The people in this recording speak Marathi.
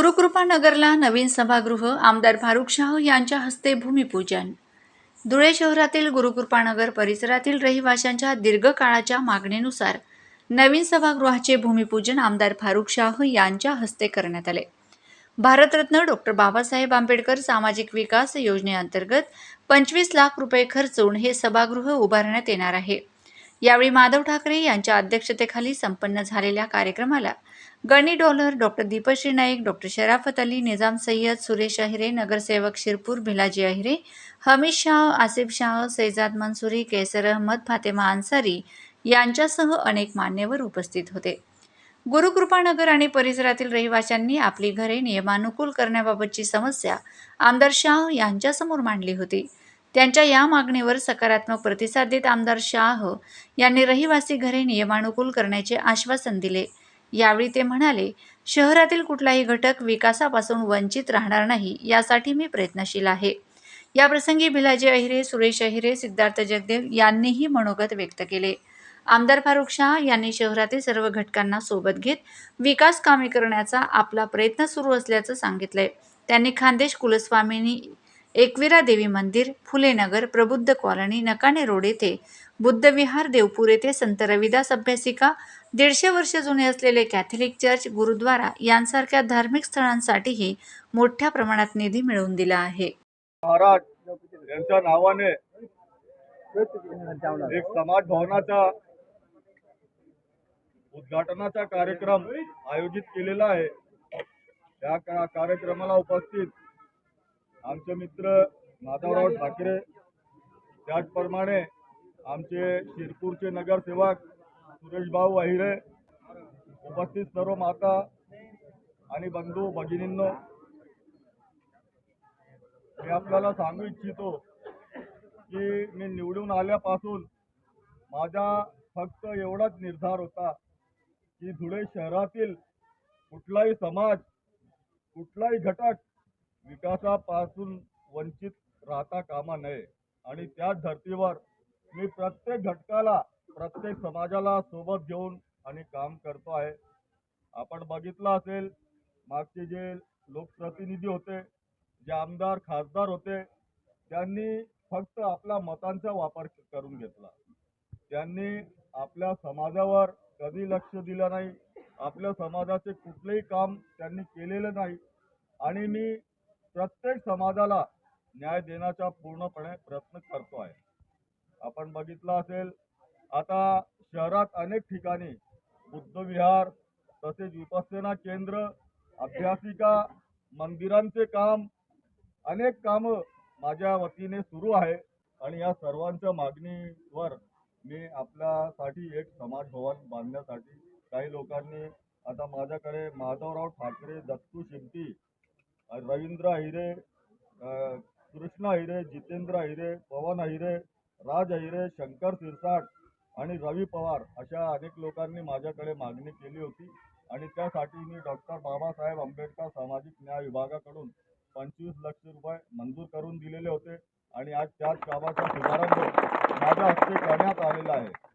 गुरुकृपानगरला नवीन सभागृह आमदार फारुख शाह यांच्या हस्ते भूमिपूजन. धुळे शहरातील गुरुकृपानगर परिसरातील रहिवाशांच्या दीर्घकाळाच्या मागणीनुसार नवीन सभागृहाचे भूमिपूजन आमदार फारुख शाह यांच्या हस्ते करण्यात आले. भारतरत्न डॉक्टर बाबासाहेब आंबेडकर सामाजिक विकास योजनेअंतर्गत पंचवीस लाख रुपये खर्चून हे सभागृह उभारण्यात येणार आहे. यावेळी माधव ठाकरे यांच्या अध्यक्षतेखाली संपन्न झालेल्या कार्यक्रमाला गणी डॉलर डॉक्टर दीपश्री नाईक डॉक्टर शराफत अली निजाम सय्यद सुरेश अहिरे नगरसेवक शिरपूर भिलाजी अहिरे हमीद शाह आसिफ शाह सैजाद मंसुरी केसर अहमद फातेमा अन्सारी यांच्यासह अनेक मान्यवर उपस्थित होते. गुरुकृपानगर आणि परिसरातील रहिवाशांनी आपली घरे नियमानुकूल करण्याबाबतची समस्या आमदार शाह यांच्यासमोर मांडली होती. त्यांच्या या मागणीवर सकारात्मक प्रतिसाद देत आमदार शाह यांनी रहिवासी घरे नियमानुकूल करण्याचे आश्वासन दिले. यावेळी ते म्हणाले शहरातील कुठलाही घटक विकासापासून वंचित राहणार नाही यासाठी मी प्रयत्नशील आहे. याप्रसंगी भिलाजी अहिरे सुरेश अहिरे सिद्धार्थ जगदेव यांनीही मनोगत व्यक्त केले. आमदार फारुख शाह यांनी शहरातील सर्व घटकांना सोबत घेत विकास कामे करण्याचा आपला प्रयत्न सुरू असल्याचं सांगितलंय. त्यांनी खानदेश कुलस्वामींनी एकविरा देवी मंदिर फुलेनगर प्रबुद्ध कॉलनी नकाने रोड येथे बुद्धविहार देवपूर येथे संत रविदास अभ्यासिका दीडशे वर्ष जुने असलेले कॅथलिक चर्च गुरुद्वारा यांसारख्या धार्मिक स्थळांसाठीही मोठ्या प्रमाणात निधी मिळवून दिला आहे. महाराज यांच्या नावाने एक समाज भवनाचा उद्घाटनाचा कार्यक्रम आयोजित केलेला आहे. त्या कार्यक्रमाला उपस्थित आमचे मित्र माधवराव ठाकरे त्याचप्रमाणे आमचे शिरपूरचे नगरसेवक सुरेशभाऊ वाहिरे अहिरे उपस्थित सर्व माता आणि बंधू भगिनींनो मी आपल्याला सांगू इच्छितो की मी निवडून आल्यापासून माझा फक्त एवढाच निर्धार होता की धुळे शहरातील कुठलाही समाज कुठलाही घटक विकासापासून वंचित राहता कामा नये. आणि त्याच धर्तीवर मी प्रत्येक घटकाला प्रत्येक समाजाला सोबत घेऊन आणि काम करतो आहे. आपण बघितलं असेल मागचे जे लोकप्रतिनिधी होते जे आमदार खासदार होते त्यांनी फक्त आपल्या मतांचा वापर करून घेतला. त्यांनी आपल्या समाजावर कधी लक्ष दिलं नाही आपल्या समाजाचे कुठलेही काम त्यांनी केलेलं नाही. आणि मी प्रत्येक समाजाला न्याय देण्याचा पूर्णपणे प्रयत्न करतो आहे. आपण बघितलं असेल आता शहरात अनेक ठिकाणी बुद्धविहार तसेच उपासना केंद्र अभ्यासिका मंदिरांचे काम अनेक कामं माझ्या वतीने सुरू आहे आणि या सर्वांच्या मागणीवर मी आपल्यासाठी एक समाज भवन बांधण्यासाठी काही लोकांनी आता माझ्याकडे माधवराव ठाकरे दत्तू शिमती रवींद्र अहिरे कृष्णा कृष्ण अहिरे जितेंद्र अहिरे पवन अहिरे राज अहिरे शंकर सिरसाट आणि रवी पवार अशा अनेक लोकांनी माझ्याकडे मागणी केली होती. आणि त्यासाठी मी डॉक्टर बाबासाहेब आंबेडकर सामाजिक न्याय विभागाकडून पंचवीस लक्ष रुपये मंजूर करून दिलेले होते. आणि आज त्याच कामाचा शुभारंभ माझ्या हस्ते करण्यात आलेला आहे.